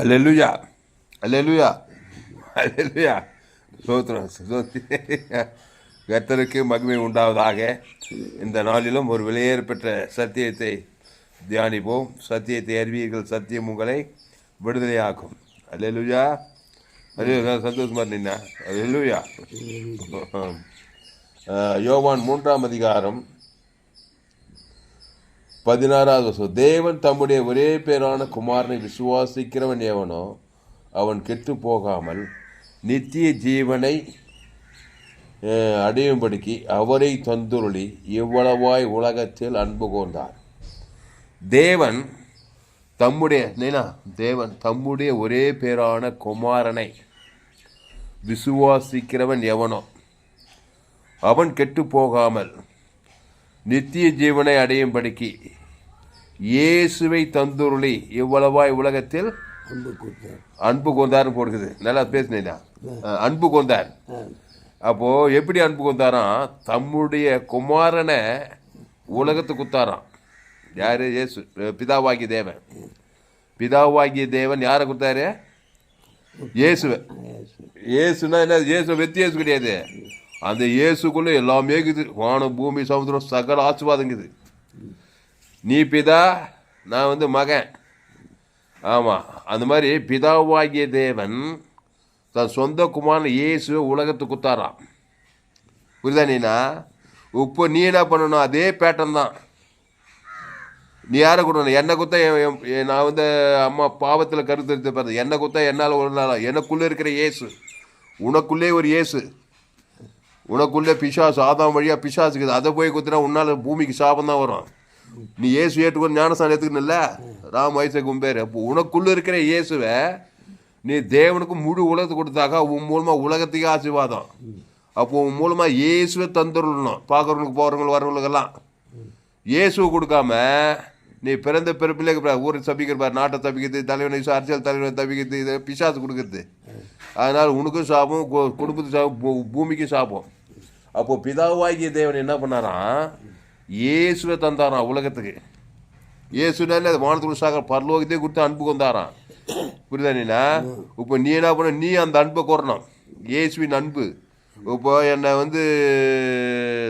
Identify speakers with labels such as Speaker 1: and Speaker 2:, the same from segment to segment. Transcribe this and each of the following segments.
Speaker 1: அல்லேலூயா அல்லேலூயா சோத்திரம் சோத்தி கர்த்தருக்கு மகிமை உண்டாவதாக. இந்த நாளிலும் ஒரு வெளியேறு பெற்ற சத்தியத்தை தியானிப்போம். சத்தியத்தை அறிவீர்கள் சத்தியம் உங்களை விடுதலையாக்கும். அல்லேலூயா அல்லேலூயா சந்தோஷமா நின்னா அல்லேலூயா அஹ், யோவான் மூன்றாம் அதிகாரம். பதினாறாவது வருஷம் தேவன் தம்முடைய ஒரே பேரான குமாரனை விசுவாசிக்கிறவன் எவனோ அவன் கெட்டு போகாமல் நித்திய ஜீவனை அடையும்படிக்கு அவரை தந்துருளி இவ்வளவாய் உலகத்தில் அன்பு கூர்ந்தார் தேவன் தம்முடைய நினா தேவன் தம்முடைய ஒரே பேரான குமாரனை விசுவாசிக்கிறவன் எவனோ அவன் கெட்டு போகாமல் நித்திய ஜீவனை அடையும்படிக்கு இயேசுவை தந்துருளி இவ்வளவாய் உலகத்தில்
Speaker 2: அன்பு
Speaker 1: கொண்டார்னு போடுக்குது. நல்லா பேசுனீங்களா? அன்பு கொண்டார். அப்போ எப்படி அன்பு கொண்டாராம் தம்முடைய குமாரனை உலகத்துக்கு குத்தாராம். யாரு? இயேசு. பிதாவாகிய தேவன். பிதாவாகிய தேவன் யாரை கொடுத்தாரு இயேசுவை. இயேசுனா என்ன? இயேசு வெத்தி இயேசு கிடையாது. அந்த இயேசுக்குள்ளே எல்லாமே இருக்குது. வானம் பூமி சமுத்திரம் சகல ஆசிர்வாதங்குது நீ பிதா நான் வந்து மகன். ஆமாம் அந்த மாதிரி பிதாவாகிய தேவன் தன் சொந்த குமாரன் இயேசுவை உலகத்துக்கு குத்தாராம். புரியுதா நீனா? இப்போ நீ என்ன பண்ணணும்? அதே பேட்டன் தான். நீ யாரை கொடுக்கணும் என்னை குத்தா என்- நான் வந்து அம்மா பாவத்தில் கருத்து எடுத்து என்னை குத்தா என்னால் ஒரு நாள் எனக்குள்ளே இருக்கிற இயேசு. உனக்குள்ளே ஒரு இயேசு. உனக்குள்ளே பிசாசு ஆதாம் வழியாக பிசாசு இருக்குது. அதை போய் குத்துனா உன்னால் பூமிக்கு சாபம் தான் வரும். நீ இயேசு ஏற்றுக்கொண்டு ஞானஸ்தானம் எடுத்துக்கணும்ல ராம் வயசு கும்பேர். அப்போ உனக்குள்ளே இருக்கிற இயேசுவை நீ தேவனுக்கு முழு உலகத்தை கொடுத்தாக்கா உன் மூலமாக உலகத்துக்கே ஆசீர்வாதம். அப்போ உன் மூலமாக இயேசுவை தந்துடணும். பார்க்குறவங்களுக்கு போகிறவங்களுக்கு வரவங்களுக்கெல்லாம். இயேசுவை கொடுக்காம நீ பிறந்த பிறப்பிலே ஊரை தப்பிக்கிற நாட்டை தப்பிக்கிறது தலைவனை அரசியல் தலைவனை தப்பிக்கிறது இதை பிசாசு கொடுக்குறது. அதனால் உனக்கும் சாப்பிடும் குடும்பத்துக்கு சாப்பிடும் பூமிக்கும் சாப்பிடும் அப்போ பிதாவாகிய தேவன் என்ன பண்ணாராம்? இயேசுவை தந்தாராம் உலகத்துக்கு. இயேசுனாலே அது வானத்துக்கு சாகர் பரலோகத்தையே கொடுத்து அன்பு கொண்டாராம். புரியுதா நீனா? இப்போ நீ என்ன பண்ண? நீ அந்த அன்பை கோரணும் இயேசுவின் அன்பு. இப்போ என்னை வந்து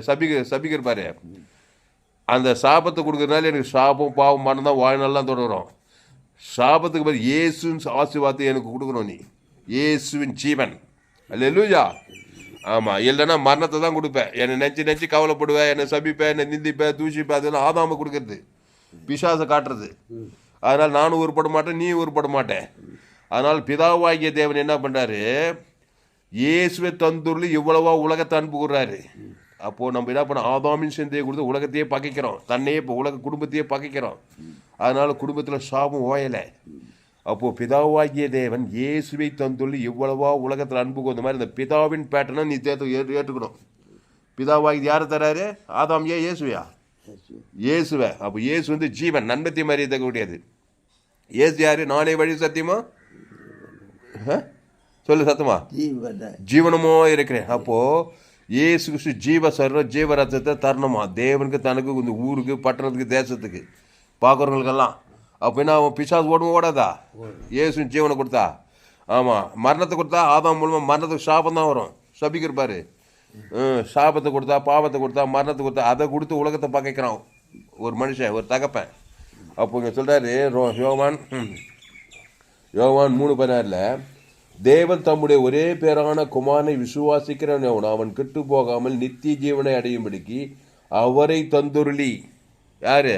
Speaker 1: சபிக்க சபிக்கிற பாரு. அந்த சாபத்தை கொடுக்குறதுனால எனக்கு சாபம் பாவம் மனம் தான் வாழ்நாள்லாம் தொடரும். சாபத்துக்கு பதில் இயேசுன்னு ஆசீர்வாதத்தை எனக்கு கொடுக்கணும் நீ. இயேசுவின் ஜீவன். அல்லேலூயா ஆமாம் இல்லைன்னா மரணத்தை தான் கொடுப்பேன். என்னை நினச்சி நினச்சி கவலைப்படுவேன் என்னை சபிப்பேன் என்னை நிந்திப்பேன் தூஷிப்பேன் அதெல்லாம் ஆதாம கொடுக்கறது. பிசாசை காட்டுறது. அதனால் நானும் உருப்பட மாட்டேன் நீ உருப்பட மாட்டேன். அதனால் பிதாவாகிய தேவன் என்ன பண்ணுறாரு இயேசுவை தந்துருளி இவ்வளவா உலகத்தை அனுப்புகிறாரு அப்போது நம்ம என்ன பண்ண ஆதாமின் சிந்தையை கொடுத்து உலகத்தையே பகைக்கிறோம். தன்னையே இப்போ உலக குடும்பத்தையே பகைக்கிறோம். அதனால் குடும்பத்தில் சாபம் ஓயலை. அப்போது பிதாவாகிய தேவன் இயேசுவை தந்துள்ளி இவ்வளவா உலகத்தில் அன்பு கொண்ட மாதிரி இந்த பிதாவின் பேட்டர்னை நீ தேர்த்து ஏற்று ஏற்றுக்கணும். பிதாவாகி யாரை தராரு? ஆதாம் ஏன் இயேசுவையா? இயேசுவை. அப்போ இயேசு வந்து ஜீவன் நன்மத்தை மாதிரி தக்கக்கூடியது இயேசு யாரு? நானே வழி சத்தியமா? சொல்லு சத்தமா?
Speaker 2: ஜீவன.
Speaker 1: ஜீவனமோ இருக்கிறேன். அப்போ இயேசு கிறிஸ்து ஜீவ சர்வ ஜீவ ரத்தத்தை தரணுமா? தேவனுக்கு தனக்கு இந்த ஊருக்கு பட்டணத்துக்கு தேசத்துக்கு. பார்க்குறவங்களுக்கெல்லாம். அப்போ என்ன அவன் பிசாசு ஓடுமா ஓடாதா? இயேசு ஜீவனை கொடுத்தா? ஆமாம் மரணத்தை கொடுத்தா ஆதாம் மூலமாக மரணத்துக்கு சாபம் தான் வரும். சபிக்கிற பாரு. ம், சாபத்தை கொடுத்தா பாவத்தை கொடுத்தா மரணத்தை கொடுத்தா அதை கொடுத்து உலகத்தை பகைக்கிறான். ஒரு மனுஷன் ஒரு தகப்பன். அப்போ இங்கே சொல்கிறாரு ரோ யோவான் யோவான் மூணு பதினாறில் தேவன் தம்முடைய ஒரே பேரான குமாரனை விசுவாசிக்கிறவன் எவனோ அவன் கெட்டு போகாமல் நித்திய ஜீவனை அடையும்படிக்கு அவரை தந்துருளி. யாரு?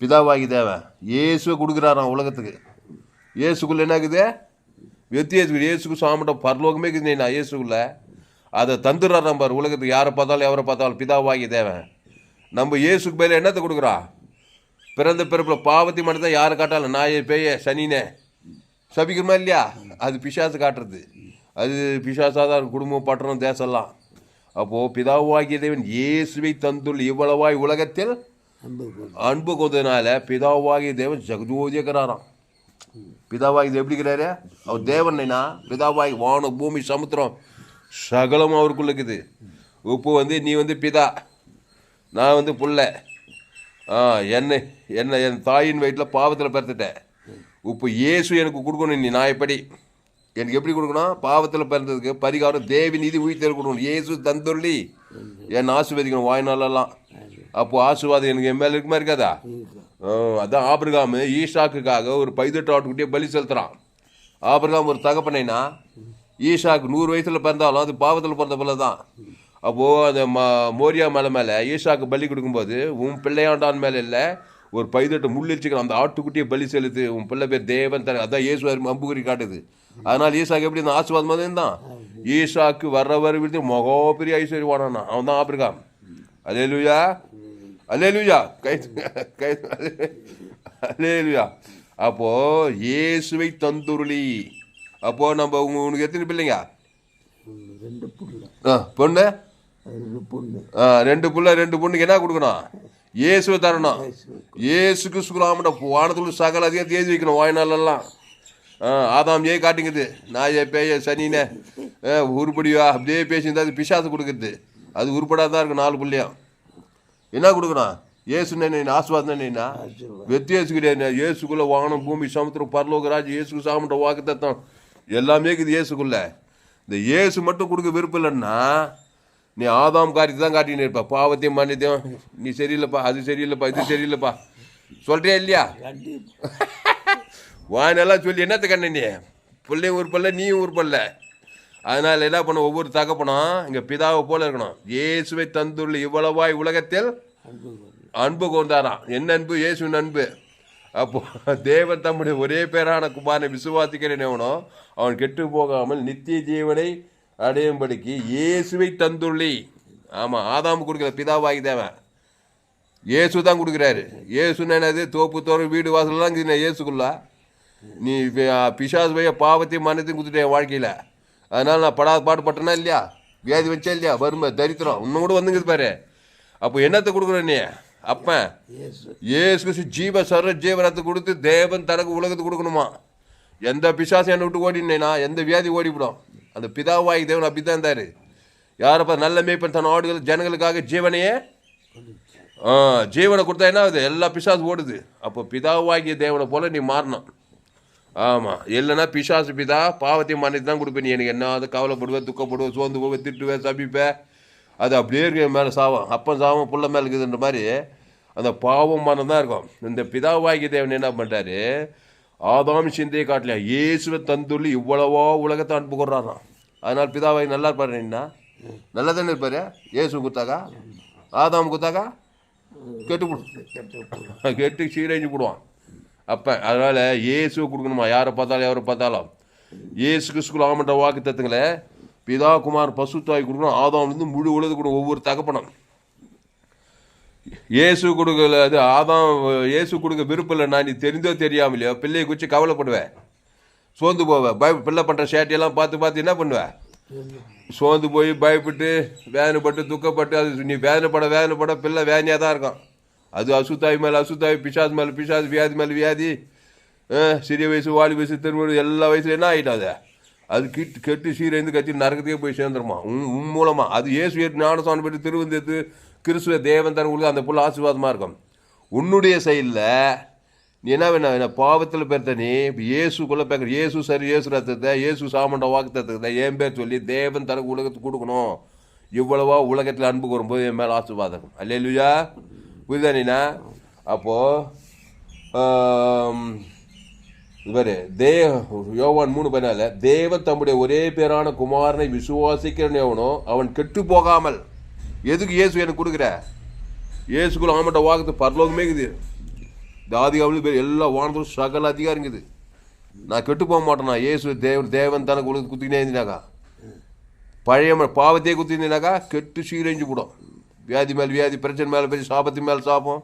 Speaker 1: பிதாவாகி தேவன். இயேசுவை கொடுக்குறாராம் உலகத்துக்கு. இயேசுக்குள்ள என்ன இருக்குது? வெத்தியேசு இயேசுக்கு சாமிட்ட பரலோகமே இருக்குது. நான் இயேசுக்குள்ள அதை தந்துடுறாராம் பாரு உலகத்துக்கு. யாரை பார்த்தாலும் எவரை பார்த்தாலும் பிதாவாகி தேவன். நம்ம இயேசுக்கு மேலே என்னத்தை கொடுக்குறா? பிறந்த பிறப்பில் பாவத்தி மட்டும் யார் யாரை காட்டாலும் நாயே பேய சனினே. சபிக்கிறோமா இல்லையா? அது பிசாசு காட்டுறது. அது பிசாசாக தான் குடும்பம் பட்டணம் தேசம்லாம். அப்போது பிதாவாகிய தேவன் இயேசுவை தந்துள்ள இவ்வளவாய் உலகத்தில்
Speaker 2: அன்பு கொடுத்தார்
Speaker 1: அன்பு கொண்டதுனால பிதாவாகிய தேவன் ஜெகஜோதியக்கிறாராம் பிதாவாகி எப்படிக்கிறாரு அவர் தேவன்னா பிதாவாகி வானம் பூமி சமுத்திரம் சகலம் அவருக்குள்ள இருக்குது. உப்பு வந்து நீ வந்து பிதா. நான் வந்து புள்ள. ஆ என்னை என்னை என் தாயின் வயிற்றில் பாவத்தில் பிறந்துட்டேன். இப்போ இயேசு எனக்கு கொடுக்கணும் நீ நான் எப்படி? எனக்கு எப்படி கொடுக்கணும்? பாவத்தில் பிறந்ததுக்கு பரிகாரம் தேவி நீதி உயிர் கொடுக்கணும். இயேசு தந்தொல்லி என் ஆசீர்வதிக்கணும் வாய்நாளெல்லாம்? அப்போ ஆசீர்வாதம் எனக்கு என் மேலே இருக்குமா இருக்காதா?
Speaker 2: இருக்கும்?
Speaker 1: ஆ, அதான் ஆபிரகாம் ஈஷாக்குக்காக ஒரு பைதட்டு ஆட்டுக்குட்டியே பலி செலுத்துறான். ஆபிரகாம் ஒரு தகப்பனைனா ஈஷாக்கு நூறு வயசுல பிறந்தாலும் அது பாவத்தில் பிறந்த பிள்ளை தான். அப்போது அந்த ம மோரியா மலை மேலே ஈஷாக்கு பலி கொடுக்கும்போது உன் பிள்ளையாண்டான் மேலே இல்லை ஒரு பைதட்டு முள்ளிச்சுக்கிற அந்த ஆட்டுக்குட்டியை பலி செலுத்து உன் பிள்ளை பேர் தேவன் தர அதான் இயேசு அம்புகுறி காட்டுது. அதனால் ஈஷாக்கு எப்படி இந்த ஆசீர்வாதம் மாதிரி இருந்தான். ஈஷாக்கு வர வர விடுத்து மகோ பெரிய ஐஸ்வர்யவானான் அவன் தான் ஆபிரகாம் அலேலுயா அலேலுயா கை கை அலேலுயா அப்போ இயேசுவை தந்துருளி. அப்போ நம்ம உங்க உனக்கு எத்தனை பிள்ளைங்க?
Speaker 2: ரெண்டு புள்ள.
Speaker 1: ஆ, பொண்ணு?
Speaker 2: ரெண்டு பொண்ணு
Speaker 1: ஆ, ரெண்டு புள்ள ரெண்டு பொண்ணுக்கு என்ன கொடுக்கணும்? இயேசுவை தரணும்.
Speaker 2: வயசு
Speaker 1: இயேசு கிறிஸ்துலாமட வானத்துல சகல அதிகம் தேதி வைக்கணும் வாய்நாளெல்லாம் ஆதாம் ஏ காட்டுங்குது? நாய பேய சனினே. உருப்படியா? அப்படியே பேசியிருந்தா அது பிசாசு கொடுக்குறது. அது உருப்படாதான் தான் இருக்கும் நாலு புள்ளையும் என்ன கொடுக்கணும் ஏசு என்ன ஆசுவாதம் என்ன
Speaker 2: ஆசீர்வாதம்.
Speaker 1: வெத்தியேசு கிடையாது இயேசுக்குள்ள வானம் பூமி சமுத்திரம் பரலோகராஜ் இயேசுக்கு சாமன்ற வாக்கு தத்தம் எல்லாமே இருக்குது இயேசுக்குள்ள. இந்த இயேசு மட்டும் கொடுக்க விருப்பம் இல்லைன்னா நீ ஆதாம் காரியத்தை தான் காட்டின்னு இருப்ப. பாவத்தையும் மன்னித்தையும் நீ சரியில்லைப்பா அது சரியில்லைப்பா இது சரியில்லைப்பா. சொல்றியா இல்லையா? வானெல்லாம் சொல்லி என்னத்த கண்ண நீ? பிள்ளையும் உருப்பல்ல நீயும் உருப்பல்ல அதனால் என்ன பண்ண ஒவ்வொரு தகப்பனும் இங்கே பிதாவை போல இருக்கணும். இயேசுவை தந்துள்ள இவ்வளவாய் உலகத்தில்
Speaker 2: அன்பு
Speaker 1: கொண்டாராம். என்ன அன்பு? இயேசுவின் அன்பு. அப்போ தேவன் தம்முடைய ஒரே பேரான குமாரனை விசுவாசிக்கிறேன் எவனோ அவன் கெட்டு போகாமல் நித்திய ஜீவனை அடையும்படிக்கு இயேசுவை தந்துள்ளி. ஆமாம் ஆதாம் கொடுக்கல பிதாவாகி தேவன். இயேசு தான் கொடுக்குறாரு. இயேசுன்னு என்னது? தோப்பு தோறு வீடு வாசல்லாம் இயேசுக்குள்ளா. நீ பி- பிசாசு பைய பாவத்தையும் மனத்தையும் கொடுத்துட்டேன் வாழ்க்கையில். அதனால் நான் படாத பாடுபட்டேனா இல்லையா? வியாதி வச்சா இல்லையா? வறுமை தரித்திரம். இன்னும் கூட வந்துங்குது பாரு. அப்போ என்னத்தை கொடுக்குற நீ?
Speaker 2: இயேசு.
Speaker 1: கிறிஸ்து ஜீவ சர்வ ஜீவனத்தை கொடுத்து தேவன் தனக்கு உலகத்துக்கு கொடுக்கணுமா? எந்த பிசாசம் என்னை விட்டு ஓடினேனா? எந்த வியாதி ஓடிவிடும்? அந்த பிதாவாகி தேவன் அப்படி தான் இருந்தார் யாரப்பா நல்ல மேய்ப்பன் தன் ஆடுகள் ஜனங்களுக்காக ஜீவனையே ஆ ஜீவனை கொடுத்தா என்ன ஆகுது? எல்லா பிசாசு ஓடுது. அப்போ பிதாவாகிய தேவனை போல நீ மாறணும். ஆமாம் இல்லைன்னா பிசாசு பிதா பாவத்தையும் மன்னித்து தான் கொடுப்பேன். நீ எனக்கு என்ன அது கவலைப்படுவேன் துக்கப்படுவேன் சோர்ந்து போவேன் திட்டுவேன் சபிப்பேன் அது அப்படியே இருக்கு மேலே சாவம் அப்பன் சாவம் புள்ள மேலே இருக்குதுன்ற மாதிரி அந்த பாவம் மனம் தான் இருக்கும். இந்த பிதாவாகி தேவன் என்ன பண்ணிட்டாரு ஆதாம் சிந்தையை காட்டலையா இயேசுவை தந்துள்ளி இவ்வளவோ உலகத்தை அன்பு கொடுறாராம் அதனால் பிதாவாகி நல்லா இருப்பாரு என்ன நல்லா தானே இருப்பார்? இயேசு கொடுத்தாக்கா? ஆதாம் கொடுத்தாக்கா? கெட்டு கொடு
Speaker 2: கெட்டு
Speaker 1: சீரழிஞ்சு போடுவான். அப்போ அதனால் இயேசுவை கொடுக்கணுமா? யாரை பார்த்தாலும் யாரை பார்த்தாலும்? இயேசு கிறிஸ்துக்குள்ள ஆமன்ற வாக்கு தத்துங்களே பிதா குமார் பசுத்தாய் கொடுக்கணும். ஆதாம்லேருந்து முழு உலக கொடுக்கணும் ஒவ்வொரு தகப்பனம். இயேசு கொடுக்கல அது ஆதாம் இயேசு கொடுக்க விருப்பம் இல்லை நான் நீ தெரிந்தோ தெரியாமலையோ பிள்ளையை குறித்து கவலைப்படுவேன் சோர்ந்து போவேன் பய பிள்ளை பண்ணுற சேட்டையெல்லாம் பார்த்து பார்த்து என்ன பண்ணுவேன் சோர்ந்து போய் பயப்பட்டு வேதனைப்பட்டு துக்கப்பட்டு அது நீ வேதனைப்பட வேதனைப்பட பிள்ளை வேதனையாக தான் இருக்கும் அது அசுத்தாய் மேலே அசுத்தாய் பிசாசு மேலே பிசாசு வியாதி மேலே வியாதி சிறிய வயசு வாலி வயசு திருமணம் எல்லா வயசுல என்ன ஆகிட்டாது அது கிட்டு கெட்டு சீரைந்து கட்டி நரகத்துக்கே போய் சேர்ந்துருமா உன் உன் மூலமாக அது இயேசு ஏற்று ஞானசாமி பெற்று திருவந்தத்து கிறிஸ்துவ தேவன் தன் கொடுத்து அந்த புள்ள ஆசீர்வாதமாக இருக்கும் உன்னுடைய செயலில் நீ என்ன வேணா என்ன பாவத்தில் பெருத்த நீ இப்போ இயேசுக்குள்ளே பேக்கிற இயேசு சரி இயேசு ரத்தத்தை இயேசு சாமண்ட வாக்கு தத்துவத்தை என் பேர் சொல்லி தேவன் தனக்கு உலகத்துக்கு கொடுக்கணும் இவ்வளவா உலகத்தில் அன்பு வரும்போது என் மேலே ஆசீர்வாதம் அல்லையா புரியுதா நீனா? அப்போது இவர் தே யோவான் மூணு பதினால தேவன் தம்முடைய ஒரே பேரான குமாரனை விசுவாசிக்கிறன் எவனோ அவன் கெட்டு போகாமல். எதுக்கு இயேசு எனக்கு கொடுக்குற? இயேசுக்குள்ள ஆமட்ட வாக்குது பரலோகமே இருக்குது. இந்த பேர் எல்லா வானத்தும் சகல அதிகாரம் இருக்குது. நான் கெட்டு போக மாட்டேனா? இயேசு தேவன் தேவன் தனக்கு உலகத்து குத்தினே இருந்தினாக்கா? பழைய பாவத்தையே குத்தினாக்கா கெட்டு சீரழிஞ்சு போடும் வியாதி மேல் வியாதி பிரச்சனை மேலே பிரச்சனை சாபத்தின் மேல் சாபம்.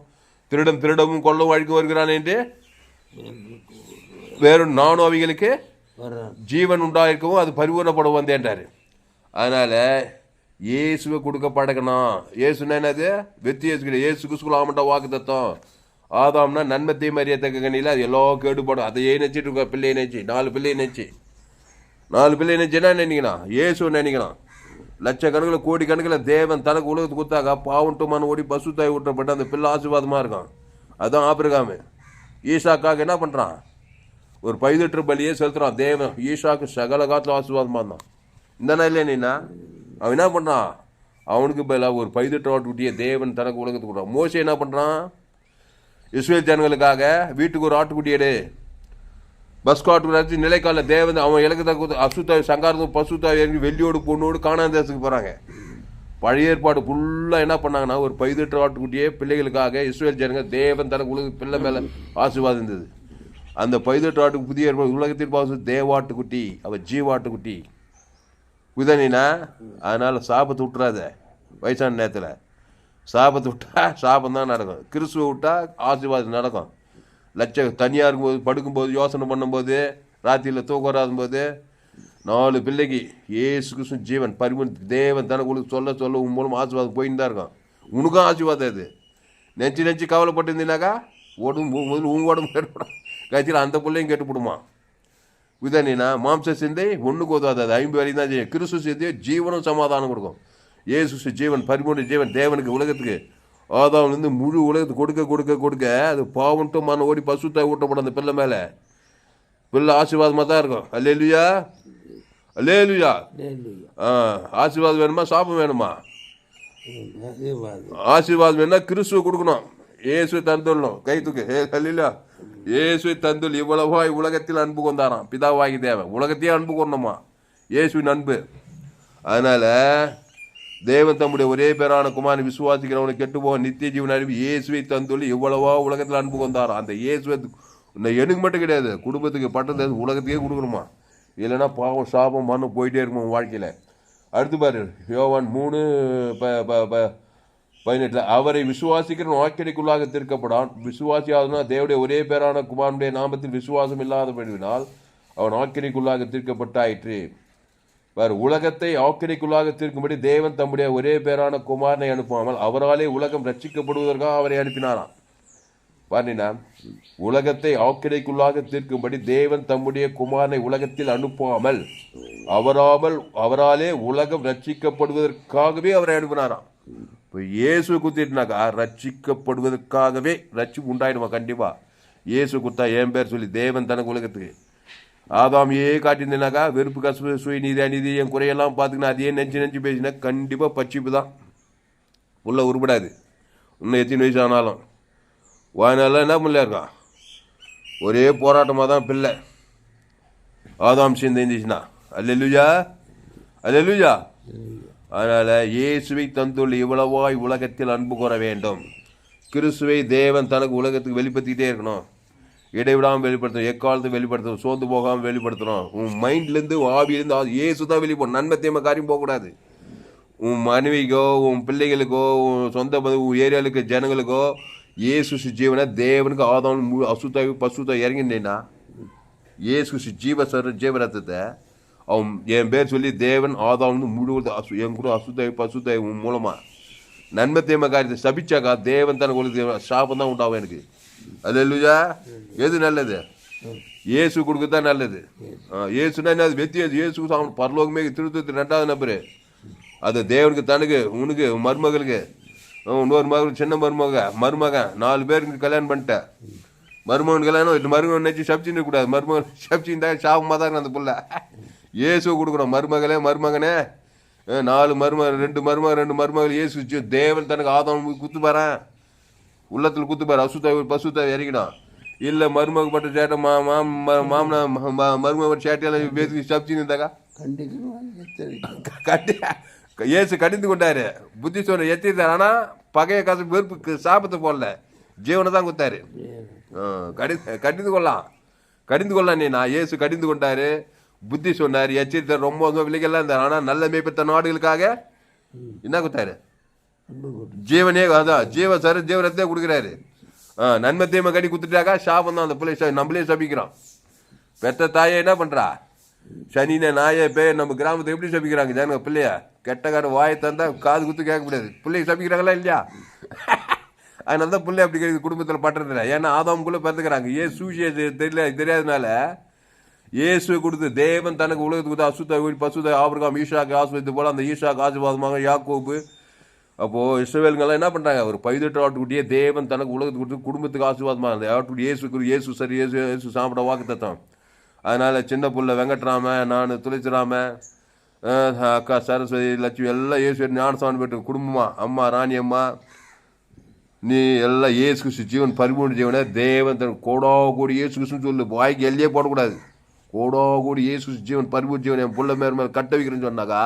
Speaker 1: திருடம் திருடவும் கொள்ளவும் அழிக்கும் வருகிறான் என்று வேறும் நானும் அவைகளுக்கு ஜீவன் உண்டாயிருக்கவும் அது பரிபூர்ணப்பட வந்தேன்றாரு அதனால் இயேசுவை கொடுக்க பழகணும் இயேசுனா என்னது? வெத்தி இயேசு இயேசு குசுக்குள்ள ஆமட்ட வாக்கு தத்தம் ஆதாம்னா நன்மத்தை மரியாதைக்க கண்ணியில் அது எல்லாம் கேடுபடும். அதையே நினச்சிட்டு இருக்க பிள்ளையை நினச்சி நாலு பிள்ளையை நினச்சி. நாலு பிள்ளை நினச்சி என்ன நினைக்கணும் இயேசு நினைக்கணும் லட்சக்கணக்கில் கோடி கணக்கில் தேவன் தனக்கு உலகத்துக்கு கொடுத்தாக்கா பாவட்டுமான ஓடி பசு தாய் ஊட்டப்பட்டு அந்த பிள்ளை ஆசீர்வாதமாக இருக்கும் அதுதான் ஆபிரகாமு. ஈஷாக்காக என்ன பண்ணுறான் ஒரு பதினெட்டு பலியே செலுத்துறான். தேவன் ஈஷாக்கு சகல காலத்தில் ஆசீர்வாதமாக இருந்தான். இந்தானா இல்லையா நீனா அவன் என்ன பண்ணுறான் அவனுக்கு பதிலாக ஒரு பதினெட்டு ஆட்டுக்குட்டியை தேவன் தனக்கு உலகத்துக்கு கொடுறான் மோசே என்ன பண்ணுறான் இஸ்ரேல் ஜனங்களுக்காக வீட்டுக்கு ஒரு ஆட்டுக்குட்டி எடு. பஸ் காட்டு நிலைக்கால தேவன் அவன் இலக்கு அசுத்தாவி சங்காரத்தும் பசுத்தாவி இறங்கி வெள்ளியோடு பொண்ணோடு காணாந்தேசத்துக்கு போகிறாங்க பழைய ஏற்பாடு ஃபுல்லாக என்ன பண்ணாங்கன்னா ஒரு பதினெட்டு ஆட்டுக்குட்டியே பிள்ளைகளுக்காக இஸ்ரேல் ஜனங்க தேவன் தனக்கு உலக பிள்ளை மேலே ஆசீர்வாதம் இருந்தது. அந்த பதினெட்டு ஆட்டுக்கு புதிய ஏற்பாடு உலகத்திற்கு பாசு தேவாட்டுக்குட்டி அவள் ஜீவாட்டுக்குட்டி புதனினா அதனால் சாபத்தை விட்டுறாத வயசான நேரத்தில். சாபத்தை விட்டா சாபம் தான் நடக்கும். கிறிஸ்துவ விட்டா ஆசீர்வாதம் நடக்கும். லட்ச தனியாக இருக்கும்போது படுக்கும்போது யோசனை பண்ணும்போது ராத்திரியில் தூக்கம் வராதும்போது நாலு பிள்ளைக்கு ஏசு கிறிஸ்து ஜீவன் பரிமன் தேவன் தனக்கு சொல்ல சொல்ல உன் மூலம் ஆசீர்வாதம் போயின்னு தான் இருக்கும் உனக்கும் ஆசீர்வாதம் இது நெஞ்சு நெஞ்சு கவலைப்பட்டிருந்தீனாக்கா உடம்பு முதல்ல உன் உடம்பு கேட்டுப்படும் கட்சியில் அந்த பிள்ளையும் கெட்டுப்படுமா விதனினா மாம்ச சிந்தை ஒன்றுக்கு உதவாது அது ஐம்பது வரையும் தான் செய்யும். கிறிஸ்து சிந்தையோ ஜீவனும் சமாதானம் கொடுக்கும். ஏசு ஜீவன் பரிபூர்ண ஜீவன் தேவனுக்கு உலகத்துக்கு ஆதாம்லேருந்து முழு உலகத்துக்கு கொடுக்க கொடுக்க கொடுக்க அது பாவன்ட்டு மன ஓடி பசுத்தாய் ஊட்டப்படும் அந்த பிள்ளை மேலே. பிள்ளை ஆசீர்வாதமாக தான் இருக்கும். அல்லேலுயா? அல்லேலுயா?
Speaker 2: லேலுயா
Speaker 1: ஆ ஆசீர்வாதம் வேணுமா? சாபம் வேணுமா?
Speaker 2: ஆசீர்வாதம்.
Speaker 1: ஆசீர்வாதம் வேணா கிறிஸ்துவ கொடுக்கணும். இயேசுவை தந்துள்ளணும் கை தூக்கு. ஏ அல்லா இயேசுவை தந்துள் இவ்வளவாய் உலகத்தில் அன்பு கொண்டாராம். பிதாவாகி தேவன். உலகத்தையே அன்பு கொண்டோமா இயேசுவின் அன்பு. அதனால தேவன் தம்முடைய ஒரே பேரான குமாரன் விசுவாசிக்கிறவனுக்கு கெட்டு போக நித்திய ஜீவன் அறிவு இயேசுவை தந்துள்ளி எவ்வளவோ உலகத்தில் அன்பு வந்தார் அந்த இயேசுவை எனக்கு மட்டும் கிடையாது குடும்பத்துக்கு பட்டது உலகத்துக்கே கொடுக்கணுமா? இல்லைன்னா பாவம் சாபம் மண்ணு போயிட்டே இருக்குமா வாழ்க்கையில்? அடுத்து பாரு யோவான் மூணு ப ப ப பதினெட்டில் அவரை விசுவாசிக்கிற வாக்கினைக்குள்ளாக தீர்க்கப்படான். விசுவாசியாதுனா தேவடைய ஒரே பேரான குமாரனுடைய நாமத்தில் விசுவாசம் இல்லாத இல்லாதபடினால் அவன் ஆக்கினைக்குள்ளாக தீர்க்கப்பட்டாயிற்று. வேறு உலகத்தை ஆக்கிரைக்குள்ளாக தீர்க்கும்படி தேவன் தம்முடைய ஒரே பேரான குமாரனை அனுப்பாமல் அவராலே உலகம் ரட்சிக்கப்படுவதற்காக அவரை அனுப்பினாராம். பாருனா உலகத்தை ஆக்கிரைக்குள்ளாக தீர்க்கும்படி தேவன் தம்முடைய குமாரனை உலகத்தில் அனுப்பாமல் அவராமல் அவராலே உலகம் ரட்சிக்கப்படுவதற்காகவே அவரை அனுப்பினாராம். இப்போ இயேசு குத்திட்டுனாக்கா ரட்சிக்கப்படுவதற்காகவே ரட்சி உண்டாயிடுமா? கண்டிப்பாக இயேசு குத்தா என் பேர் சொல்லி தேவன் தனக்கு உலகத்துக்கு ஆதாமியே காட்டியிருந்தேனாக்கா வெறுப்பு கசப்பு சுயநீதி அநீதி என் குறையெல்லாம் பார்த்துக்கினா அதையே நெஞ்சு நெஞ்சு பேசினா கண்டிப்பாக பச்சிப்பு தான். உள்ள உருப்படாது. இன்னும் எத்தனை வயசு ஆனாலும். வாயினால என்ன பண்ணல இருக்கான்? ஒரே போராட்டமாக தான் பிள்ளை. ஆதாம் சேர்ந்து இருந்துச்சுன்னா அல்லேலூயா? அல்லேலூயா? அதனால் இயேசுவை தந்துள்ள இவ்வளவாய் உலகத்தில் அன்பு கூற வேண்டும். கிறிஸ்துவை தேவன் தனக்கு உலகத்துக்கு வெளிப்படுத்திக்கிட்டே இருக்கணும். இடைவிடாமல் வெளிப்படுத்தணும் எக்காலத்தை வெளிப்படுத்தணும் சோர்ந்து போகாமல் வெளிப்படுத்தணும். உன் மைண்ட்லேருந்து ஆவியிலேருந்து ஏசு இயேசு தான் போகணும் நன்மை தீமை காரியம் போகக்கூடாது. உன் மனைவிக்கோ உன் பிள்ளைகளுக்கோ உன் சொந்த உன் ஏரியாவுக்கு ஜனங்களுக்கோ ஏசு ஜீவனை தேவனுக்கு ஆதாரம் முழு அசுத்தாவி பசுத்தா இறங்கினேன்னா ஏசு ஜீவ சர ஜீவரத்தத்தை அவன் என் பேர் சொல்லி தேவன் ஆதாம்னு முழுவது அசு என் கூட அசுத்தாவி பசுத்தாவி உன் மூலமாக நன்மை தீமை காரியத்தை சபிச்சாக்கா தேவன் தனக்கு ஒரு சாபம் தான் உண்டாகும் எனக்கு. அது எது நல்லது? இயேசு கொடுக்கத்தான் நல்லது. இயேசுனா என்ன? வெத்திய இயேசு சாமி பரலோகமே திருத்தத்து ரெண்டாவது நபர். அது தேவனுக்கு தனக்கு உனக்கு மருமகளுக்கு. இன்னொரு மகள் சின்ன மருமக மருமகன். நாலு பேருக்கு கல்யாணம் பண்ணிட்டேன் மருமகன் கல்யாணம் மருமகன் நினச்சி சப்சின்னு கூடாது. மருமகன் சப்சின்னு தான் சாபமாக தான் அந்த புள்ள. இயேசு கொடுக்கணும். மருமகளே மருமகனே. நாலு மருமகன் ரெண்டு மருமகன் ரெண்டு மருமகள் இயேசு தேவன் தனக்கு ஆதம் குத்து பாறேன் உள்ளத்தில் குத்துப்பார் பாரு அசுத்தாவி பசுத்தாவி இறக்கிடும் இல்லை மருமகப்பட்ட சேட்டை மா மாம் மாமனா மருமக சேட்டையெல்லாம் பேசி சப்சின்னு இருந்தாக்கா? கட்டி ஏசு கடிந்து கொண்டாரு. புத்தி சொன்ன எத்திருந்தார் ஆனால் பகைய காசு வெறுப்பு சாபத்தை போடல. ஜீவனை தான் கொடுத்தாரு. கடி கடிந்து கொள்ளலாம் கடிந்து கொள்ளலாம் நீ. நான் ஏசு கடிந்து கொண்டாரு. புத்தி சொன்னார் எச்சரித்தார். ரொம்ப விலைகள்லாம் இருந்தார். ஆனால் நல்ல மேய்ப்பத்த நாடுகளுக்காக என்ன கொடுத்தாரு? ஜீவனே அதான். ஜீவ சர ஜீவனத்தை கொடுக்குறாரு. ஆ நன்மை தீமை கட்டி கொடுத்துட்டாக்கா சாபம் தான். அந்த பிள்ளை ச- நம்மளே சபிக்கிறோம். பெத்த தாயை என்ன பண்ணுறா சனின நாயை பே நம்ம கிராமத்தை எப்படி சபிக்கிறாங்க ஜனங்க பிள்ளைய? கெட்டக்கார வாயை தந்தா காது குத்து கேட்க முடியாது. பிள்ளைய சபிக்கிறாங்களா இல்லையா? அதனால தான் பிள்ளை அப்படி கிடைக்குது குடும்பத்தில் பட்டுறதில்ல. ஏன்னா ஆதாமுக்குள்ளே பிறந்துக்கிறாங்க. ஏன் சூசியை தெரியல தெரியாதனால இயேசுவை கொடுத்து தேவன் தனக்கு உலகத்துக்கு கொடுத்து அசுத்த பசுத ஆபிரகாம் ஈஷாக்கு ஆசிரியத்து போல அந்த ஈஷாக்கு ஆசிர்வாதமாக யாக்கோப்பு அப்போது இஸ்ரவேலுங்கெல்லாம் என்ன பண்ணுறாங்க ஒரு பதினெட்டு ஆட்டுக்குட்டியே தேவன் தனக்கு உலகத்துக்கு கொடுத்து குடும்பத்துக்கு ஆசீர்வாதமாக அந்த ஆட்டுக்குட்டி இயேசு குரு இயேசு சரி ஏசு இயேசு சாப்பிட வாக்கு தத்தம் அதனால் சின்ன புள்ள வெங்கட்ராம நான் துளைச்சிராம அக்கா சரஸ்வதி லட்சுமி எல்லாம் ஏசு ஞானசாமி பெற்ற குடும்பமா அம்மா ராணி அம்மா. நீ எல்லாம் ஏசு கிறிஸ்து ஜீவன் பரிபூர்ண ஜீவனை தேவன் தன் கோடா கோடி ஏசு கிறிஸ்துன்னு சொல்லு. வாய்க்கு எல்லையே போடக்கூடாது. கோடா கோடி ஏசு கிறிஸ்து ஜீவன் பரிபூர்ண ஜீவன் என் புள்ள மேல் மேலே கட்ட வைக்கிறேன்னு சொன்னாக்கா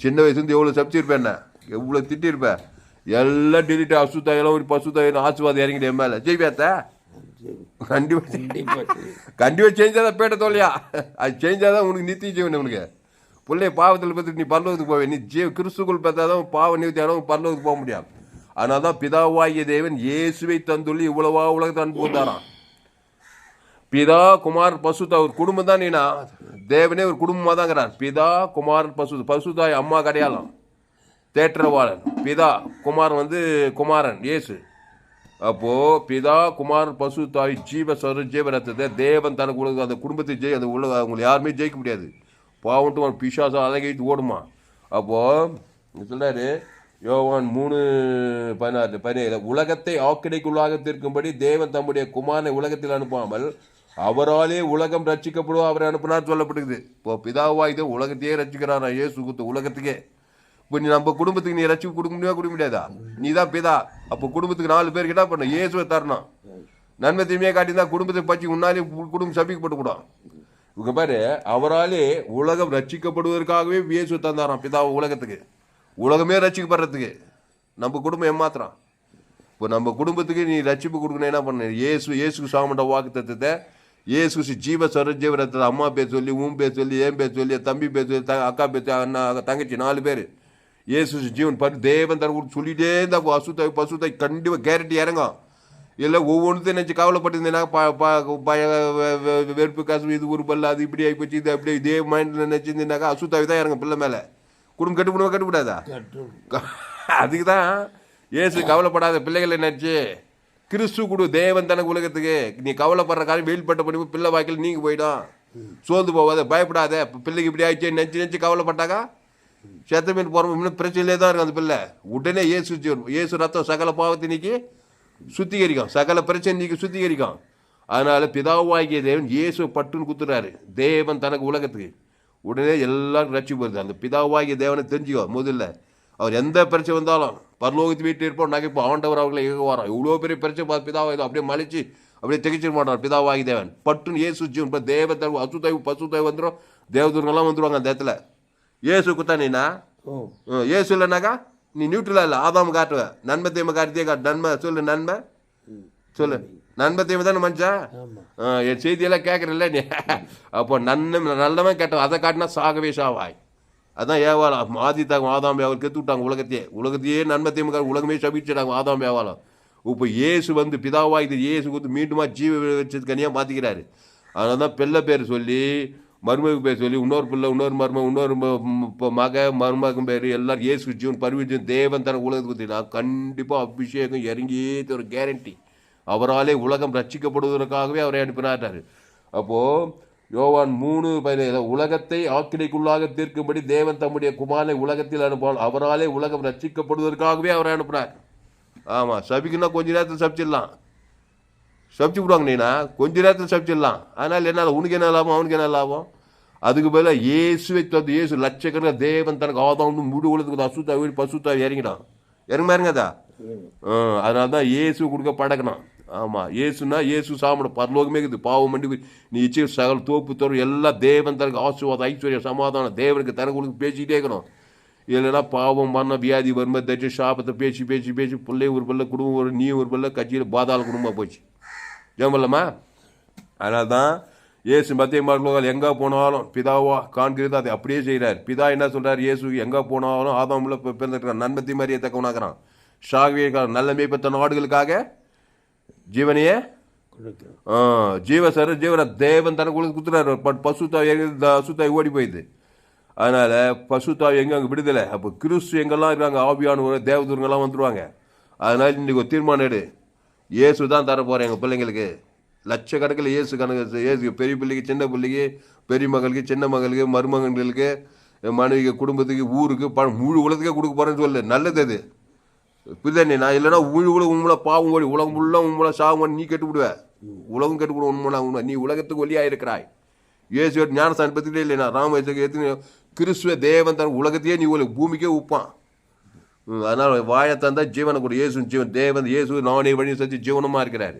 Speaker 1: சின்ன வயசுலேருந்து எவ்வளோ சப்ச்சிருப்பேன் என்ன? எவ்வளோ திட்டிருப்பேன் எல்லாம் டெலிட்டு அசுத்தாயெல்லாம் ஒரு பசுத்தாயிரம் ஆசுவாதம் இறங்கிட்டு என் மேலே ஜெய்வேத்த கண்டிப்பாக
Speaker 2: கண்டிப்பாக
Speaker 1: செஞ்சாதான் பேட்ட தோல்லையா? அது செஞ்சாதான் உனக்கு நித்திய ஜீவன் உனக்கு? பிள்ளைய பாவத்தில் பார்த்து நீ பரலோகத்துக்கு போவே. நீ ஜீவ கிறிஸ்துக்குள் பார்த்தாதான் பாவ நிவத்தியாலும் பரலோகத்துக்கு போக முடியாது அதனால தான் பிதாவாகிய தேவன் இயேசுவை தந்துள்ளி இவ்வளவா உலகத்தை அனுப்பி வந்தாராம் பிதா குமார் பசுதா ஒரு குடும்பம் தான் நீனா? தேவனே ஒரு குடும்பமாக தாங்கிறார் பிதா குமார் பசு பசுதாய் அம்மா கிடையாலாம் தேற்றவாளன். பிதா குமார் வந்து குமாரன் இயேசு. அப்போது பிதா குமார் பசு தாய் ஜீவ சரு ஜீவரத்தத்தை தேவன் தனக்கு உலக அந்த குடும்பத்தை ஜெய் அந்த உலக அவங்களை யாருமே ஜெயிக்க முடியாது. பாவன்ட்டு அவன் பிசாசம் அலங்கிட்டு ஓடுமா. அப்போது சொல்கிறாரு யோவான் மூணு பதினாறு பதினேழு உலகத்தை ஆக்கிடைக்குள்ளாக தீர்க்கும்படி தேவன் தம்முடைய குமாரனை உலகத்தில் அனுப்பாமல் அவராலே உலகம் ரட்சிக்கப்படும் அவரை அனுப்பினார் சொல்லப்படுகிறது. இப்போ பிதாவா இது உலகத்தையே ரட்சிக்கிறாரா இயேசு குத்து உலகத்துக்கே? இப்போ நீ நம்ம குடும்பத்துக்கு நீ ஏதாச்சும் கொடுக்க முடியுமா கொடுக்க முடியாதா? நீ தான் பிதா. அப்போ குடும்பத்துக்கு நாலு பேர் என்ன பண்ண. இயேசுவை தரணும். நன்மை தீமையை காட்டியிருந்தா குடும்பத்தை பற்றி உன்னாலே குடும்பம் சபிக்கப்பட்டு கூடும் இவங்க பாரு அவராலே உலகம் ரட்சிக்கப்படுவதற்காகவே இயேசு தந்தாராம் பிதா உலகத்துக்கு. உலகமே ரட்சிக்கப்படுறதுக்கு. நம்ம குடும்பம் ஏமாத்துறான். இப்போ நம்ம குடும்பத்துக்கு நீ ரட்சிப்பு கொடுக்கணும் என்ன பண்ண? இயேசு இயேசு சாமண்ட வாக்கு தத்துவத்தை ஏசு ஜீவ சர அம்மா பேர் சொல்லி உன் பேர் சொல்லி ஏன் பேர் சொல்லி தம்பி பேர் சொல்லி த- அக்கா பேர் அண்ணா தங்கச்சி நாலு பேர். இயேசு ஜீவன் பரி தேவன் தர சொல்லிட்டே இருந்தா அசுத்தை பசுத்தை கண்டிப்பாக கேரண்டி இறங்கும். இல்லை ஒவ்வொன்றுத்தையும் நினச்சி கவலைப்பட்டிருந்தேன்னா வெறுப்பு காசு இது ஒரு பல்ல அது இப்படி ஆகிப்போச்சு இது அப்படியே இதே மைண்டில் நினச்சிருந்தேனாக்கா அசுத்தாவி தான் இறங்கும் பிள்ளை மேலே. குடும்பம் கட்டுப்படுமா கட்டுப்படாதா அதுக்கு தான் இயேசு கவலைப்படாத பிள்ளைகளை நினச்சி கிறிஸ்து கொடு தேவன் தனக்கு உலகத்துக்கு நீ கவலைப்படுற காரியம் வெயில்பட்ட பண்ணி பிள்ளை வாய்க்கில் நீங்கள் போயிடும். சோர்ந்து போகாத பயப்படாத பிள்ளைக்கு இப்படி ஆயிடுச்சு நினச்சி நினச்சி கவலைப்பட்டாக்கா செத்த மீன் போகிற இன்னும் பிரச்சனையிலே தான் இருக்கும் அந்த பிள்ளை. உடனே ஏசு ஜீவன். இயேசு ரத்தம் சகல பாவத்தை இன்னைக்கு சுத்திகரிக்கும். சகல பிரச்சனை நீக்கி சுத்திகரிக்கும். அதனால் பிதாவாகிய தேவன் இயேசு பட்டுன்னு குத்துறாரு. தேவன் தனக்கு உலகத்துக்கு. உடனே எல்லாரும் ரட்சி போயிருது. அந்த பிதாவாகிய தேவனை தெரிஞ்சுக்கோ. முதல்ல அவர் எந்த பிரச்சனை வந்தாலும் பரலோகத்து வீட்டில் இருப்போம் நகைப்போம். ஆண்டவர் அவர்களை இயக்க வாரம் இவ்வளோ பெரிய பிரச்சனை பார்த்து பிதாவாகி அப்படியே மலிச்சு அப்படியே திகச்சிட மாட்டார் பிதாவாகி தேவன். பட்டுன்னு ஏசு ஜீவன் இப்போ தேவ தரு அசுத்தாய் பசுத்தாய் வந்துடும் தேவதூர்கள்லாம் வந்துடுவாங்க அந்த இடத்துல. இயேசு குத்தா நீனா
Speaker 2: ஓ
Speaker 1: அஹ் இயேசு இல்லைனாக்கா நீ நியூட்ரலா இல்லை ஆதாம் காட்டுவ நன்மை தீமை காட்டியே காட்டு நன்மை சொல்லு நன்மை சொல்லு நன்மை தீமை தானே மனுஷன் என் செய்தியெல்லாம் கேட்குறல்ல நீ அப்போ நன்மை நல்லவன் கேட்டவன் அதை காட்டினா சாகவே சாவாய் அதான் ஏவாளம் ஆதி தாங்க ஆதாம் அவர் கெத்து விட்டாங்க உலகத்தையே உலகத்தையே நன்மை தீமை உலகமே சபிச்சிட்டாங்க ஆதாம் ஏவாளம் இப்போ இயேசு வந்து பிதாவா இது இயேசு கொடுத்து மீண்டுமா ஜீவ வச்சது கனியாக மாற்றிக்கிறாரு அதனால தான் பிள்ளை பேர் சொல்லி மருமக பேர் சொல்லி இன்னொரு பிள்ளை இன்னொரு மருமக இன்னொரு மக மருமகன் பேர் எல்லாரும் ஏசு ஜீவன் பரிவிஜன் தேவன் தன உலகத்துக்கு நான் கண்டிப்பாக அபிஷேகம் இறங்கியே ஒரு கேரண்டி அவராலே உலகம் ரட்சிக்கப்படுவதற்காகவே அவரை அனுப்பினாட்டார். அப்போது யோவான் மூணு பதினேழு உலகத்தை ஆக்கினைக்குள்ளாக தீர்க்கும்படி தேவன் தம்முடைய குமாரை உலகத்தில் அனுப்புவான். அவராலே உலகம் ரட்சிக்கப்படுவதற்காகவே அவரை அனுப்பினார். ஆமாம் சபிக்குன்னா கொஞ்ச நேரத்தில் சபிச்சிடலாம். சபிச்சு விடுவாங்க நீனா. கொஞ்ச நேரத்தில் சபிச்சிடலாம் அதனால் என்ன உனக்கு என்ன லாபம்? அவனுக்கு என்ன லாபம்? அதுக்கு பதிலாக இயேசுவை தந்து இயேசு லட்சக்கணக்கில் தேவன் தனக்கு ஆதாம் முழு உலகத்துக்கு அசுத்தா வீடு பசுத்தா இறங்கிட்டான். இறங்க இறங்காதா? அதனால தான் இயேசு கொடுக்க படக்கணும் ஆமாம் இயேசுனா இயேசு சாப்பிடும் பரலோகமே இருக்குது. பாவம் பண்ணி நீ இச்சை சகல் தோப்பு தோறும் எல்லாம் தேவன் தனக்கு ஆசுவாதம் ஐஸ்வர்யம் சமாதானம் தேவனுக்கு தனக்கு கொடுக்க பேசிக்கிட்டே இருக்கணும். இல்லைன்னா பாவம் பண்ண வியாதி வறுமை தச்சு சாபத்தை பேசி பேசி பேசி பிள்ளை ஒரு பிள்ளை குடும்பம் ஒரு நீ ஒரு பிள்ளை கட்சியில் பாதாள குடும்பமாக போச்சு. ஏமல்லம்மா அதனால தான் இயேசு மத்திய மார்க்கங்கள் எங்கே போனாலும் பிதாவா காண்கிறது அதை அப்படியே செய்கிறார். பிதா என்ன சொல்றார்? இயேசு எங்கே போனாலும் ஆதாமுல பிறந்திருக்கிறான். நன்மத்தி மாதிரியே தக்கவனாகிறான் ஷாகவே நல்ல மேய்ப்பத்த நாடுகளுக்காக ஜீவனையே ஜீவ சர ஜீவன தேவன் தனக்கு கொடுத்து குத்துறாரு பட் பசுத்தாய் எங்க அசுத்தாய் ஓடி போயிடுது. அதனால பசுத்தாய் எங்க அங்கே விடுதலை? அப்போ கிறிஸ்து எங்கெல்லாம் இருக்காங்க? ஆவியானவர் தேவதூருங்கெல்லாம் வந்துருவாங்க. அதனால இன்னைக்கு ஒரு தீர்மானம் எடு. இயேசு தான் தர போகிறேன் எங்கள் பிள்ளைங்களுக்கு. லட்சக்கணக்கில் இயேசு கணக்கு இயேசு பெரிய பிள்ளைக்கு சின்ன பிள்ளைக்கு பெரிய மகளுக்கு சின்ன மகளுக்கு மருமகன்களுக்கு மனைவிக்கு குடும்பத்துக்கு ஊருக்கு பணம் முழு உலகத்துக்கே கொடுக்க போகிறேன்னு சொல்லு. நல்லது அது. புரியுதா நான் இல்லைனா முழு உலகம் உண்மையில பாவம் ஓடி உலகம் ஃபுல்லாக உண்மையில சாவம் நீ கெட்டு விடுவே உலகம் கெட்டு விடுவோம் உண்மையில உண்மை நீ உலகத்துக்கு ஒளியாக இருக்கிறாய் இயேசு ஞானஸ்தானம் பற்றிட்டே இல்லைனா ராமேசுக்கு எத்தனை கிறிஸ்துவ தேவன் தன் உலகத்தையே நீ உலக பூமிக்கே உப்பான். அதனால் வாழை தந்தால் ஜீவனை கூட. இயேசு ஜீவன். தேவன் இயேசு நானே வழியும் செஞ்சு ஜீவனமாக இருக்கிறாரு.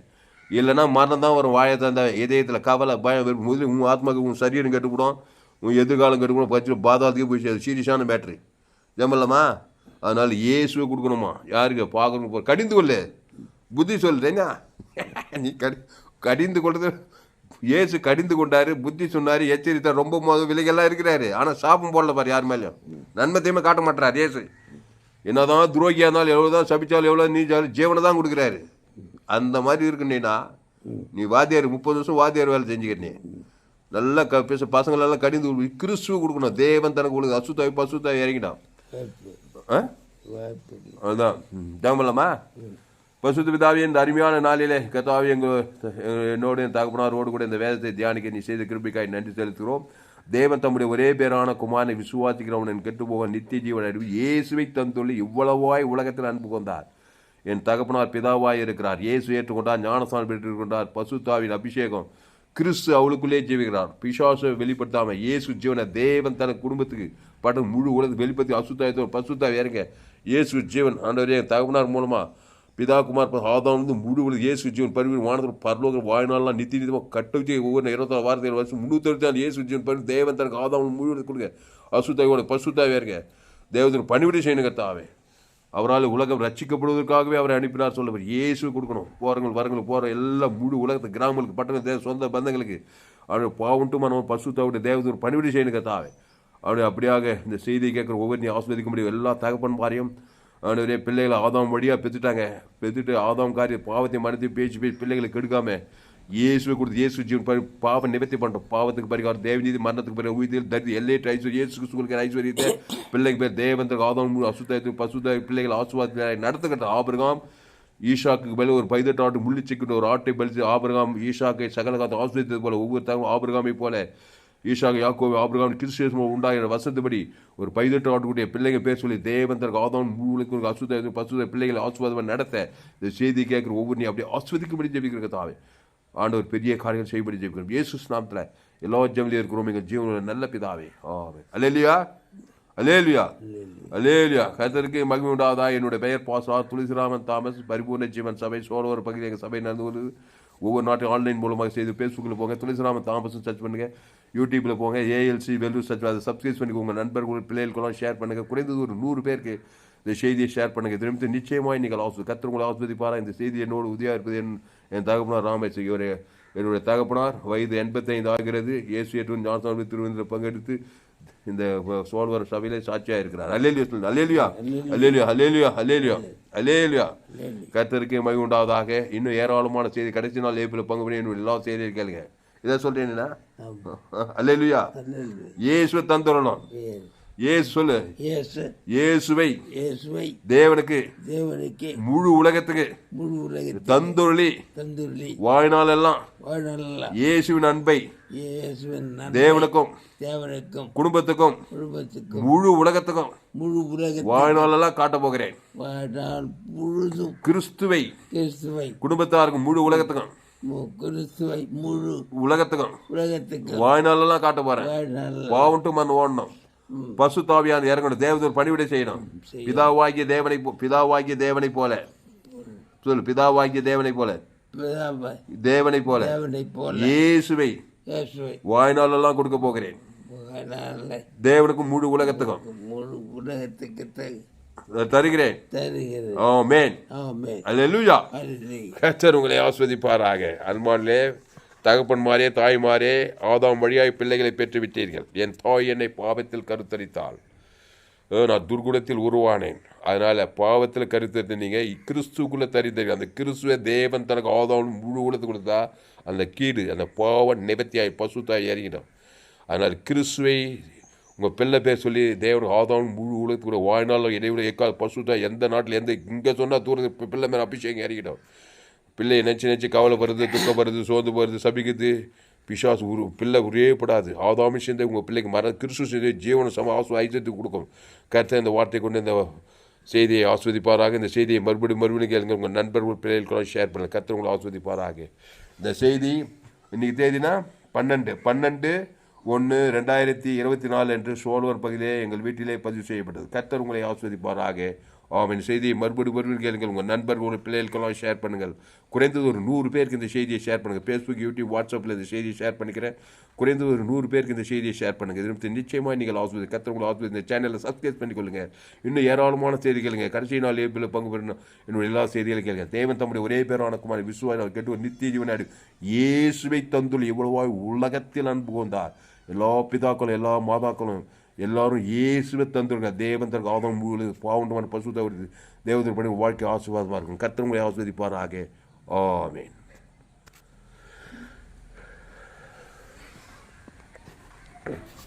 Speaker 1: இல்லைன்னா மரணம் தான் வரும். வாழை தந்தால் இதயத்தில் கவலை பயம் முதலில் உன் ஆத்மாக்கு உன் சரீரம் கெட்டுக்கூடும் உன் எதிர்காலம் கெட்டுக்கூடும் பச்சு பாதாளத்துக்கு போய் சீரியஸான பேட்டரி ஜம்மல்லம்மா அதனால் இயேசுவை கொடுக்கணுமா? யாருக்கு? பார்க்கணும் கடிந்து கொள்ளு. புத்தி சொல்லுதேங்க நீ கடி கடிந்து கொள்றது இயேசு கடிந்து கொண்டாரு. புத்தி சொன்னார். எச்சரித்தார் ரொம்ப மோத விலைகள்லாம் இருக்கிறாரு. ஆனால் சாபம் போடல பாரு யார் மேலேயும். நன்மை தீமை காட்ட மாட்டார் இயேசு. என்னதான் துரோகியாக இருந்தாலும் எவ்வளோதான் சபிச்சாலும் எவ்வளோ நீ ஜீவனை தான் கொடுக்குறாரு. அந்த மாதிரி இருக்குன்னா நீ வாத்தியார் முப்பது வருஷம் வாத்தியார் வேலை செஞ்சுக்கிற நீ. நல்லா க பேச பசங்களெல்லாம் கடிந்து கொடு. கிறிஸ்துவ கொடுக்கணும். தேவன் தனக்கு கொடுக்குது. அசுத்தாய் பசுத்தாய் இறங்கிட்டான். ஆ. அதுதான் தேவலாமா பசுத்த பிதாவே இந்த அருமையான நாளிலே கத்தாவே எங்கள் என்னோடு என் தகப்பனாரோடு கூட இந்த வேதத்தை தியானிக்க நீ செய்த கிருபிக்காய் நன்றி செலுத்துகிறோம். தேவன் தம்முடைய ஒரே பேரான குமாரனை விசுவாசிக்கிறவன் கெட்டு போக நித்திய ஜீவன் அறிவு இயேசுவை தந்துள்ளி இவ்வளவாய் உலகத்தில் அன்பு கொண்டார். என் தகப்பனார் பிதாவாய் இருக்கிறார். இயேசு ஏற்றுக்கொண்டார் ஞானசான் பெற்றுக்கொண்டார் பசுத்தாவின் அபிஷேகம். கிறிஸ்து அவளுக்குள்ளே ஜீவிக்கிறார். பிசாசை வெளிப்படுத்தாமல் இயேசு ஜீவனை தேவன் தன குடும்பத்துக்கு பட்டு முழு உலகத்தை வெளிப்படுத்தி அசுத்தாயத்தோடு பசுத்தாவை இறங்க. இயேசு ஜீவன் ஆண்டவரே என் மூலமாக மூலமா பிதா குமார் வந்து முழு உலக இயேசு ஜீவன் பரிவு வானத்தில் பரலோக வாழ்நாள்லாம் நித்தி நித்தியமாக கட்ட வச்சு ஒவ்வொரு இருபத்தாறு வாரத்தில் வருஷம் முந்நூற்றி நாள் இயேசு ஜீவன் பரிவு தேவன் தனக்கு ஆதாம் முழு கொடுங்க. அசுத்தாயோட பசுத்தாவே இருக்க தேவத்தின் பணிவிடை செய்யணும் அவரால் உலகம் ரட்சிக்கப்படுவதற்காகவே அவரை அனுப்பினார் சொல்லவர். இயேசு கொடுக்கணும். போகிறவங்க வரவங்க போகிற எல்லாம் முழு உலகத்து கிராமங்களுக்கு பட்டணம் சொந்த பந்தங்களுக்கு. அவருடைய பாவட்டும் மனம் பசுத்தாவுடைய தேவதூர் பணிவிடை செய்யணும் கத்தாவே அவனை அப்படியாக இந்த செய்தியை கேட்குற ஒவ்வொரு நீ ஆஸ்வதிக்க முடியும் எல்லா தகப்பன் பாரியம் ஆண்டவரே பிள்ளைகளை ஆதாம் வழியாக பெற்றுட்டாங்க. பெற்றுட்டு ஆதாம் காரிய பாவத்தை மனத்தை பேச்சு பேசி பிள்ளைகளை கெடுக்காம இயேசுவை கொடுத்து இயேசு ஜீவன் பரி பாவம் நிவர்த்தி பண்ணுறோம் பாவத்துக்கு பரிகாரம் தேவநீதி மரணத்துக்கு பிறகு உயிர் தரித்து எல்லையற்ற ஐஸ்வர்யம் இயேசு கிறிஸ்துவுக்கு ஐஸ்வர்யத்தை பிள்ளைக்கு பேர் தேவந்தருக்கு ஆதாம் அசுத்தாயத்துக்கு பசுத்த பிள்ளைகள் ஆசுவாதத்தில் நடத்துக்கிட்ட ஆபிரகாம் ஈஷாக்கு பலி ஒரு பைதட்டு ஆட்டு முள்ளிச்சிக்கிட்டு ஒரு ஆட்டை பலித்து ஆபிரகாம் ஈஷாக்கை சகல காத்து ஆசிரியத்தது போல ஒவ்வொரு தகவலும் ஆபிரகாமை போல ஈஷாக்கு யாக்கோவை ஆபிரகாம் கிறிஸ்துவ உண்டாகிற வசந்தபடி ஒரு பதினெட்டு ஆட்டுக்குடைய பிள்ளைங்க பேர் சொல்லி தேவந்தருக்கு ஆதாம் மூலுக்கு அசுத்த பசுத பிள்ளைகளை ஆசுவாதமாக நடத்த இந்த செய்தி கேட்குற ஒவ்வொரு நீ அப்படியே ஆஸ்வதிக்கும்படி ஜெபிக்கிற தாவே ஆண்டவர் பெரிய காரியங்கள் செய்யப்படி ஜெபிக்கிறோம். இயேசு நாமத்தில் எல்லா ஜெமிலையும் இருக்கிறோம். எங்கள் ஜீவனில் நல்ல பிதாவே. ஆமே அலேலியா அலேலியா அலேலியா கர்த்தருக்கு மகிமை உண்டாவதா என்னுடைய பெயர் பாசா துளசிராமன் தாமஸ். பரிபூர்ண ஜீவன் சபை சோழவர் பகுதி எங்கள் சபை நடந்து வருது ஒவ்வொரு நாட்டையும் ஆன்லைன் மூலமாக செய்து ஃபேஸ்புக்கில் போங்க துளசிராம தாமஸும் சர்ச் பண்ணுங்கள் யூடியூப்பில் போங்க ஏஎல்சி வெல்லூர் சர்ச் அதை சப்ஸ்கிரைப் பண்ணி உங்கள் நண்பர்கள் பிள்ளைகளுக்கெல்லாம் ஷேர் பண்ணுங்கள் குறைந்தது ஒரு நூறு பேருக்கு இந்த செய்தியை ஷேர் பண்ணுங்கள் திரும்பி நிச்சயமாக நிச்சயமாய் நீங்கள் ஆசு கத்திர உங்களை ஆஸ்வதிப்பாரா இந்த செய்தி என்னோடு உதவியாக இருப்பது என் என் தகப்பனார் ராமேஷ் இவரே என்னுடைய தகப்பனார் வயது எண்பத்தைந்து ஆகிறது. ஏசு எட்டு ஞானசாமி திருவிழத்தில் பங்கெடுத்து இந்த சோழவர் சபையிலே சாட்சியாக இருக்கிறார். Hallelujah hallelujah hallelujah hallelujah hallelujah hallelujah கர்த்தருக்கு மகிமை உண்டாவதாக. இன்னும் ஏராளமான செய்தி. கடைசி நாள் ஏப்பில் பங்கு பண்ணி என்னுடைய எல்லா செய்தியும் கேளுங்க. இதை சொல்றேன்னா அலேலியா. இயேசுவை தந்துடணும். இயேசு. சொல்லு.
Speaker 2: இயேசு.
Speaker 1: இயேசுவை. தேவனுக்கு.
Speaker 2: தேவனுக்கு.
Speaker 1: முழு உலகத்துக்கு.
Speaker 2: முழு உலகத்தை
Speaker 1: தந்துருளி.
Speaker 2: தந்துள்ளி
Speaker 1: வாழ்நாள் எல்லாம்
Speaker 2: வாழ்நாளெல்லாம்.
Speaker 1: இயேசுவின் அன்பை. தேவனுக்கும்
Speaker 2: தேவனுக்கும்
Speaker 1: குடும்பத்துக்கும்
Speaker 2: குடும்பத்துக்கும்
Speaker 1: முழு உலகத்துக்கும்
Speaker 2: முழு உலகத்தை
Speaker 1: வாழ்நாளெல்லாம் காட்ட போகிறேன்.
Speaker 2: முழுதும்
Speaker 1: கிறிஸ்துவை
Speaker 2: கிறிஸ்துவை
Speaker 1: குடும்பத்தாருக்கும் முழு உலகத்துக்கும்
Speaker 2: மு- கிறிஸ்துவை முழு
Speaker 1: உலகத்துக்கும்
Speaker 2: உலகத்துக்கு
Speaker 1: வாழ்நாளெல்லாம் காட்ட போறேன்.
Speaker 2: வாழ்நாள்
Speaker 1: பாவன்ட்டு மண் ஓடணும். பசு தாவியான இறங்கணும். தேவதூர் பணிவிடை செய்யணும். பிதாவாகிய தேவனை பிதாவாகிய தேவனை போல. சொல்லு பிதாவாகிய தேவனை போல.
Speaker 2: பிதாவை
Speaker 1: தேவனை போல.
Speaker 2: தேவனை போல.
Speaker 1: இயேசுவை
Speaker 2: இயேசுவை
Speaker 1: வாழ்நாளெல்லாம் கொடுக்க போகிறேன்.
Speaker 2: வாழ்நாளை
Speaker 1: தேவனுக்கும் முழு உலகத்துக்கும்.
Speaker 2: முழு உலகத்துக்கு
Speaker 1: தருகிறேன்.
Speaker 2: தருகிறது
Speaker 1: ஆமென்.
Speaker 2: ஆமென்.
Speaker 1: அல்லேலூயா. கர்த்தர் உங்களை ஆஸ்வதிப்பாராக. அன்பானிலே தகப்பன்மாரே தாய்மாரே ஆதாம் வழியாய் பிள்ளைகளை பெற்று விட்டீர்கள் என் தாய் என்னை பாவத்தில் கருத்தரித்தாள். நான் துர்குணத்தில் உருவானேன். அதனால் பாவத்தில் கருத்து நீங்கள் கிறிஸ்துக்குள்ளே தரித்தீர்கள் அந்த கிறிஸ்துவ தேவன் தனக்கு ஆதாவும் முழு உலகத்து கொடுத்தா அந்த கீடு அந்த பாவம் நிபத்தியாய் பசுத்தாய் இறங்கிடும். அதனால் கிறிஸ்துவை உங்கள் பிள்ளை பேர் சொல்லி தேவன் ஆதாவும் முழு உலகத்துக்குள்ள வாழ்நாள் இடைவெளி எக்காது பசுத்தாய் எந்த நாட்டில் எந்த இங்கே சொன்னால் தூரத்து பிள்ளை மேலே அபிஷேகம் இறங்கிடும். பிள்ளையை நினச்சி நினச்சி துக்கம் வருது சோர்ந்து போகிறது சபிக்குது. பிசாசு உரு பிள்ளை உரியப்படாது. ஆதாமி சேர்ந்து உங்கள் பிள்ளைக்கு மர கிறிஸ்து சேர்ந்து ஜீவன சம ஆசு ஐக்கியத்துக்கு கொடுக்கும். கருத்தை இந்த வார்த்தை கொண்டு இந்த செய்தியை ஆஸ்வதிப்பாராக. இந்த செய்தியை மறுபடியும் மறுபடியும் கேளுங்க. உங்கள் நண்பர்கள் பிள்ளைகளுக்கெல்லாம் ஷேர் பண்ணுங்க. கருத்தை உங்களை ஆஸ்வதிப்பாராக. இந்த செய்தி இன்னைக்கு தேதினா பன்னெண்டு. பன்னெண்டு ஒன்று ரெண்டாயிரத்தி இருபத்தி நாலு என்று சோழவர் பகுதியிலே எங்கள் வீட்டிலே பதிவு செய்யப்பட்டது. கர்த்தர் உங்களை ஆஸ்வதிப்பாராக. ஆவின் செய்தியை மறுபடி மறுபடியும் கேளுங்கள். உங்கள் நண்பர்கள் உங்கள் பிள்ளைகளுக்கெல்லாம் ஷேர் பண்ணுங்கள். குறைந்தது ஒரு நூறு பேருக்கு இந்த செய்தியை ஷேர் பண்ணுங்கள். ஃபேஸ்புக் யூடியூப் வாட்ஸ்அப்பில் இந்த செய்தியை ஷேர் பண்ணிக்கிறேன். குறைந்தது ஒரு நூறு பேருக்கு இந்த செய்தியை ஷேர் பண்ணுங்கள். இது நிச்சயமாக நீங்கள் ஆஸ்பத்திரி கர்த்தர் ஆஸ்பத்திரி இந்த சேனலை சப்ஸ்கிரைப் பண்ணிக்கொள்ளுங்க. இன்னும் ஏராளமான செய்திகளுங்க கடைசி நாள் ஏப்பில் பங்கு பெறணும் என்னுடைய எல்லா செய்திகளும் கேளுங்க. தேவன் தம்முடைய ஒரே பேரான குமார் விசுவாய் கேட்டு ஒரு நித்திய ஜீவனாடு இயேசுவை தந்துள் இவ்வளவாய் உலகத்தில் அன்பு கொண்டார். எல்லா பிதாக்களும் எல்லா மாதாக்களும் எல்லாரும் ஏசுவை தந்திருக்கா தேவன் தருக்கு ஆதம் மூலு பாவுண்டமான பசு தவிர்த்து தேவதற்கு பண்ணி வாழ்க்கை ஆசீர்வாதமாக இருக்கும். கத்திரங்களை ஆஸ்வதிப்பாராக ஆமேன். Okay.